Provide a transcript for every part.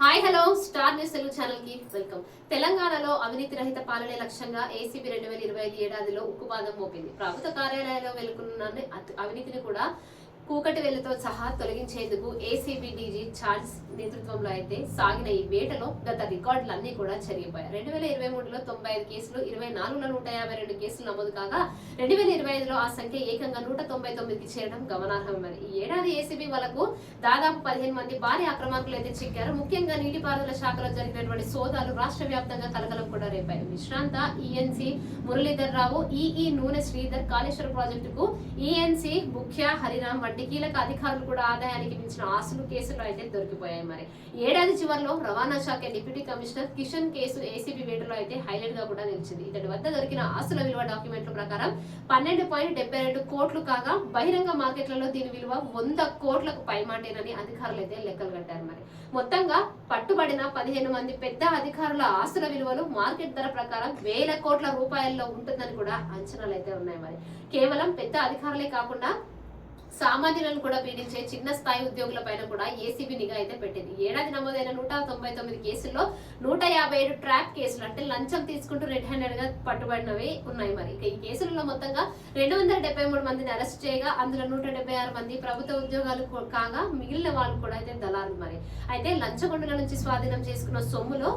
Hi hello. Star News Telugu ఛానల్కి welcome. తెలంగాణలో అవినీతి రహిత పాలనే లక్ష్యంగా ఏసీబీ రెండు వేల ఇరవై ఐదు ఏడాదిలో ఉక్కుపాదం మోపింది. ప్రభుత్వ కార్యాలయాల్లో వెలుకున్న అతి- అవినీతిని కూడా కూకటి వెళ్ళతో సహా తొలగించేందుకు ఏసీబీ డీజీ చార్ల్స్ నేతృత్వంలో అయితే సాగిన ఈ వేటలో గత రికార్డులన్నీ కూడా చెరిగిపోయాయి. రెండు వేల ఇరవై మూడులో తొంభై ఐదు కేసులు ఇరవై నాలుగులో నూట యాభై రెండు కేసులు నమోదు కాగా రెండు వేల ఇరవై ఐదులో ఆ సంఖ్య ఏకంగా నూట తొంభై తొమ్మిదికి చేరడం గమనార్హం మరి ఈ ఏడాది ఏసీబీ వాళ్ళకు దాదాపు పదిహేను మంది భారీ అక్రమార్కులు అయితే చిక్కారు. ముఖ్యంగా నీటిపారుదల శాఖలో జరిగినటువంటి సోదాలు రాష్ట్ర వ్యాప్తంగా కలకలం కూడా రేపాయి. విశ్రాంత ఈఎన్సీ మురళీధర్ రావు ఈఈ నూనె శ్రీధర్ కాళేశ్వర ప్రాజెక్టుకు ఈఎన్సీ ముఖ్య హరిరామ్ వంటి కీలక అధికారులు కూడా ఆదాయానికి మించిన ఆస్తులు కేసులు అయితే దొరికిపోయాయి మరి. ఏడాది చివరిలో రవాణా శాఖ deputy commissioner Kishan case ACB వేటలో అయితే హైలైట్గా కూడా నిలిచింది. ఇతడి వద్ద దొరికిన ఆస్తుల విలువ డాక్యుమెంట్ల ప్రకారం పన్నెండు పాయింట్ డెబ్బై రెండు కోట్లు కాగా బహిరంగ మార్కెట్లలో దీని విలువ వంద కోట్లకు పైమాటేనని అధికారులు అయితే లెక్కలు కట్టారు మరి. మొత్తంగా పట్టుబడిన పదిహేను మంది పెద్ద అధికారుల ఆస్తుల విలువలు మార్కెట్ ధర ప్రకారం వేల కోట్ల రూపాయల్లో ఉంటుందని కూడా అంచనాలు అయితే ఉన్నాయి మరి. కేవలం పెద్ద అధికారులే కాకుండా సామాన్యులను కూడా పీడించే చిన్న స్థాయి ఉద్యోగుల పైన కూడా ఏసీబీ నిఘా అయితే పెట్టింది. ఏడాది నమోదైన నూట తొంభై తొమ్మిది కేసుల్లో నూట యాభై ఏడు ట్రాప్ కేసులు అంటే లంచం తీసుకుంటూ రెడ్ హ్యాండెడ్గా పట్టుబడినవి ఉన్నాయి మరి. ఇక ఈ కేసులలో మొత్తంగా రెండు వందల డెబ్బై మూడు మందిని అరెస్ట్ చేయగా అందులో నూట డెబ్బై ఆరు మంది ప్రభుత్వ ఉద్యోగాలు కాగా మిగిలిన వాళ్ళు కూడా అయితే దళాలు మరి. అయితే లంచగొండల నుంచి స్వాధీనం చేసుకున్న సొమ్ములో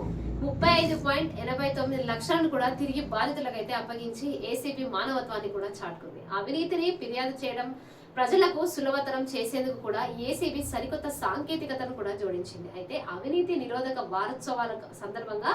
ముప్పై ఐదు పాయింట్ ఎనభై తొమ్మిది లక్షలను కూడా తిరిగి బాధితులకు అయితే అప్పగించి ఏసీబీ మానవత్వాన్ని కూడా చాటుకుంది. అవినీతిని ఫిర్యాదు చేయడం ప్రజలకు సులభతరం చేసేందుకు కూడా ఏసీబీ సరికొత్త సాంకేతికతను కూడా జోడించింది. అయితే అవినీతి నిరోధక వారోత్సవాల సందర్భంగా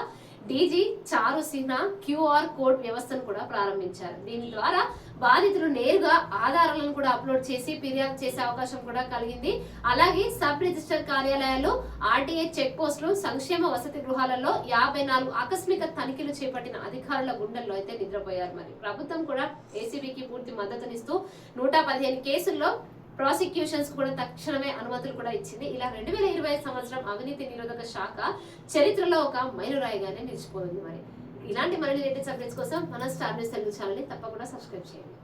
డీజీ చారు సిన్హా క్యూఆర్ కోడ్ వ్యవస్థను కూడా ప్రారంభించారు. దీని ద్వారా బాధితులు నేరుగా ఆధారాలను కూడా అప్లోడ్ చేసి ఫిర్యాదు చేసే అవకాశం కూడా కలిగింది. అలాగే సబ్ రిజిస్టర్ కార్యాలయాలు ఆర్టీఏ చెక్ పోస్టులు సంక్షేమ వసతి గృహాలలో యాభై నాలుగు ఆకస్మిక తనిఖీలు చేపట్టిన అధికారుల గుండెల్లో అయితే నిద్రపోయారు మరి. ప్రభుత్వం కూడా ఏసీబీకి పూర్తి మద్దతునిస్తూ నూట పదిహేను కేసుల్లో ప్రాసిక్యూషన్స్ కూడా తక్షణమే అనుమతులు కూడా ఇచ్చింది. ఇలా రెండు వేల ఇరవై సంవత్సరం అవినీతి నిరోధక శాఖ చరిత్రలో ఒక మైలురాయిగానే నిలిచిపోయింది మరి. ఇలాంటి మరిన్ని లేటెస్ట్ అప్డేట్స్ కోసం మన స్టార్ న్యూస్ తెలుగు ఛానల్ని తప్పకుండా సబ్స్క్రైబ్ చేయండి.